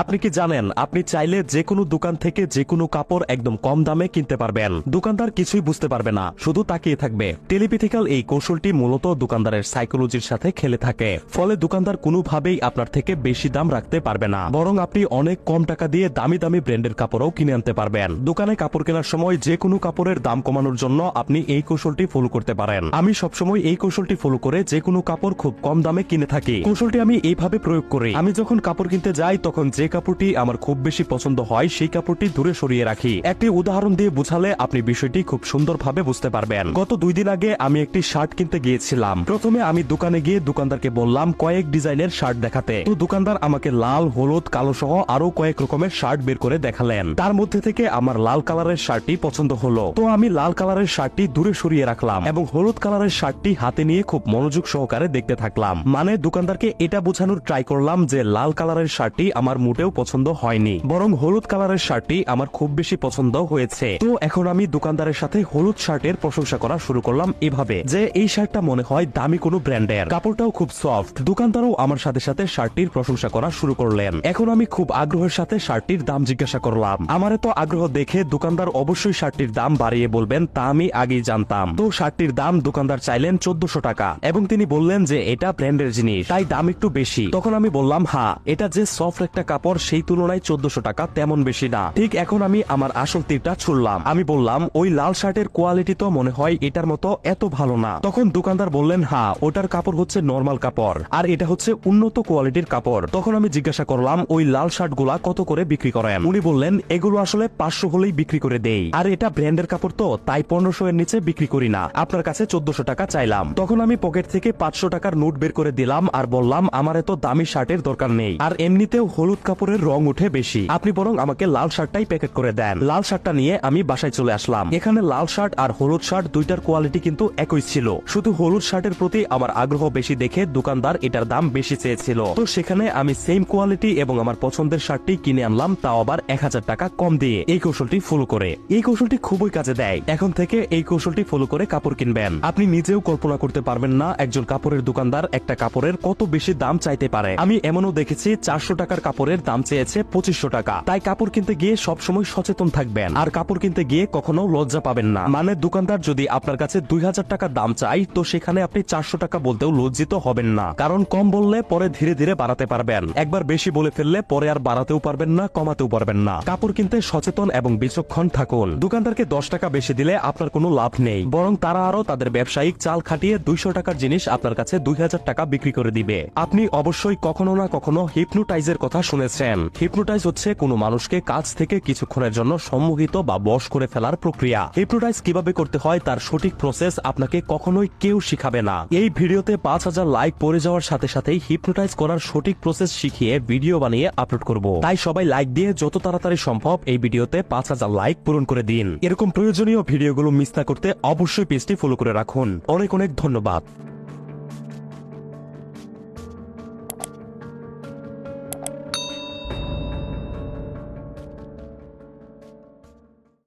আপনি কি জানেন, আপনি চাইলে যে কোনো দোকান থেকে যে কোনো কাপড় একদম কম দামে কিনতে পারবেন। দোকানদার কিছুই বুঝতে পারবে না, শুধু তাকিয়ে থাকবে। টেলিপ্যাথিক্যাল এই কৌশলটি মূলত দোকানদারের সাইকোলজির সাথে খেলে থাকে, ফলে দোকানদার কোনোভাবেই আপনার থেকে বেশি দাম রাখতে পারবে না, বরং আপনি অনেক কম টাকা দিয়ে দামি দামি ব্র্যান্ডের কাপড়ও কিনে আনতে পারবেন। দোকানে কাপড় কেনার সময় যে কোনো কাপড়ের দাম কমানোর জন্য আপনি এই কৌশলটি ফলো করতে পারেন। আমি সবসময় এই কৌশলটি ফলো করে যে কোনো কাপড় খুব কম দামে কিনে থাকি। কৌশলটি আমি এইভাবে প্রয়োগ করি। আমি যখন কাপড় কিনতে যাই, তখন যে কাপড়টি আমার খুব বেশি পছন্দ হয়, সেই কাপড়টি দূরে সরিয়ে রাখি। একটি উদাহরণ দিয়ে বুঝালে আপনি বিষয়টি খুব সুন্দরভাবে বুঝতে পারবেন। গত দুই দিন আগে আমি একটি শার্ট কিনতে গিয়েছিলাম। প্রথমে আমি দোকানে গিয়ে দোকানদারকে বললাম, কয়েক ডিজাইনের শার্ট দেখাতে। তো দোকানদার আমাকে লাল, হলুদ, কালো সহ আরও কয়েক রকমের শার্ট বের করে দেখালেন। তার মধ্যে থেকে আমার লাল কালারের শার্টটি পছন্দ হলো। তো আমি লাল কালারের শার্টটি দূরে সরিয়ে রাখলাম এবং হলুদ কালারের শার্টটি হাতে নিয়ে খুব মনোযোগ সহকারে দেখতে থাকলাম। মানে দোকানদারকে এটা বোঝানোর ট্রাই করলাম যে লাল কালারের শার্টটি আমার মোটেও পছন্দ হয়নি। বরং হলুদ কালারের শার্টটি আমার খুব বেশি পছন্দ হয়েছে। তো এখন আমি দোকানদারের সাথে হলুদ শার্টের প্রশংসা করা শুরু করলাম এভাবে যে এই শার্টটা মনে হয় দামি কোনো ব্র্যান্ডের। কাপড়টাও খুব সফট। দোকানদারও আমার সাথে সাথে শার্টটির প্রশংসা করা শুরু করলেন। এখন আমি খুব আগ্রহের সাথে শার্টটির দাম জিজ্ঞাসা করলাম। আমার এত আগ্রহ দেখে দোকানদার অবশ্যই শার্টটির দাম বাড়িয়ে বলবেন তা আমি আগেই জানতাম। তো শার্টটির দাম দোকানদার চাইলেন চোদ্দশো টাকা এবং তিনি বললেন যে এটা ব্র্যান্ডের জিনিস, তাই দাম একটু বেশি। তখন আমি বললাম হ্যাঁ এটা যে সফট একটা কাপড় সেই তুলনায় চোদ্দশো টাকা তেমন বেশি না। ঠিক এখন আমি আমার আসল তীরটা ছুড়লাম। আমি বললাম, ওই লাল শার্টের কোয়ালিটি তো মনে হয় এটার মতো এত ভালো না। তখন দোকানদার বললেন হ্যাঁ ওটার কাপড় হচ্ছে নর্মাল কাপড়, আর এটা হচ্ছে উন্নত কোয়ালিটির কাপড়। তখন আমি জিজ্ঞাসা করলাম, ওই লাল শার্টগুলা কত করে বিক্রি করেন? উনি বললেন, এগুলো আসলে পাঁচশো হলেই বিক্রি করে দেই। আর এটা ব্র্যান্ডের কাপড় তো, তাই পনেরোশো এর নিচে বিক্রি করি না। আপনার কাছে চোদ্দশো টাকা চাইলাম। তখন আমি পকেট থেকে পাঁচশো টাকার নোট বের করে দিলাম আর বললাম, আমার এত দামি শার্টের দরকার নেই। আর এমনিতেও হলুদ কাপড়ের রং উঠে বেশি। আপনি বরং আমাকে লাল শার্টটাই প্যাকেট করে দেন। লাল শার্টটা নিয়ে আমি বাসায় চলে আসলাম। এখানে লাল শার্ট আর হলুদ শার্ট দুইটার কোয়ালিটি কিন্তু একই ছিল। শুধু হলুদ শার্টের প্রতি আমার আগ্রহ বেশি দেখে দোকানদার এটার দাম বেশি চেয়েছিল। তো সেখানে আমি সেম কোয়ালিটি এবং আমার পছন্দের শার্টটি কিনে আনলাম, তাও আবার এক হাজার টাকা কম দিয়ে। এই কৌশলটি ফলো করে। এই কৌশলটি খুবই কাজে দেয়। এখন থেকে এই কৌশলটি ফলো করে কাপড় কিনবেন। আপনি নিজেও কল্পনা করতে পারবেন না একজন কাপড়ের দোকানদার একটা কাপড়ের কত বেশি দাম চাইতে পারে। আমি এমনও দেখেছি, চারশো টাকার কাপড়ের দাম চেয়েছে পঁচিশশো টাকা। তাই কাপড় কিনতে গিয়ে সবসময় সচেতন থাকবেন। আর কাপড় কিনতে গিয়ে কখনো লজ্জা পাবেন না। মানে দোকানদার যদি আপনার কাছে দুই হাজার টাকা দাম চাই, তো সেখানে আপনি চারশো টাকা বলতেও লজ্জিত হবেন না। কারণ কম বললে পরে ধীরে ধীরে বাড়াতে পারবেন। একবার বেশি বলে ফেললে পরে আর বাড়াতেও পারবেন না, কমাতেও পারবেন না। কাপড় কিনতে সচেতন এবং বিচক্ষণ থাকুন। দোকানদারকে দশ টাকা বেশি দিলে আপনার কোনো লাভ নেই। বরং তারা আরও তাদের ব্যবসায়িক চাল খাটিয়ে দুইশো টাকার জিনিস আপনার কাছে দুই হাজার টাকা বিক্রি করে দিবে। আপনি অবশ্যই কখনো না কখনো হিপনোটাইজের কথা শুনেছেন। হিপনোটাইজ হচ্ছে কোনো মানুষকে কাজ থেকে কিছুক্ষণের জন্য সম্মোহিত বা বশ করে ফেলার প্রক্রিয়া। হিপনোটাইজ কীভাবে করতে হয় তার সঠিক প্রসেস আপনাকে কখনোই কেউ শিখাবে না। এই ভিডিওতে পাঁচ হাজার লাইক পড়ে যাওয়ার সাথে সাথেই হিপনোটাইজ করার সঠিক প্রসেস শিখিয়ে ভিডিও বানিয়ে আপলোড করব। তাই সবাই লাইক দিয়ে যত তাড়াতাড়ি সম্ভব এই ভিডিওতে পাঁচ হাজার লাইক পূরণ করে দিন। এরকম প্রয়োজনীয় ভিডিওগুলো মিস না করতে অবশ্যই পেজটি ফলো করে রাখুন। অনেক অনেক ধন্যবাদ।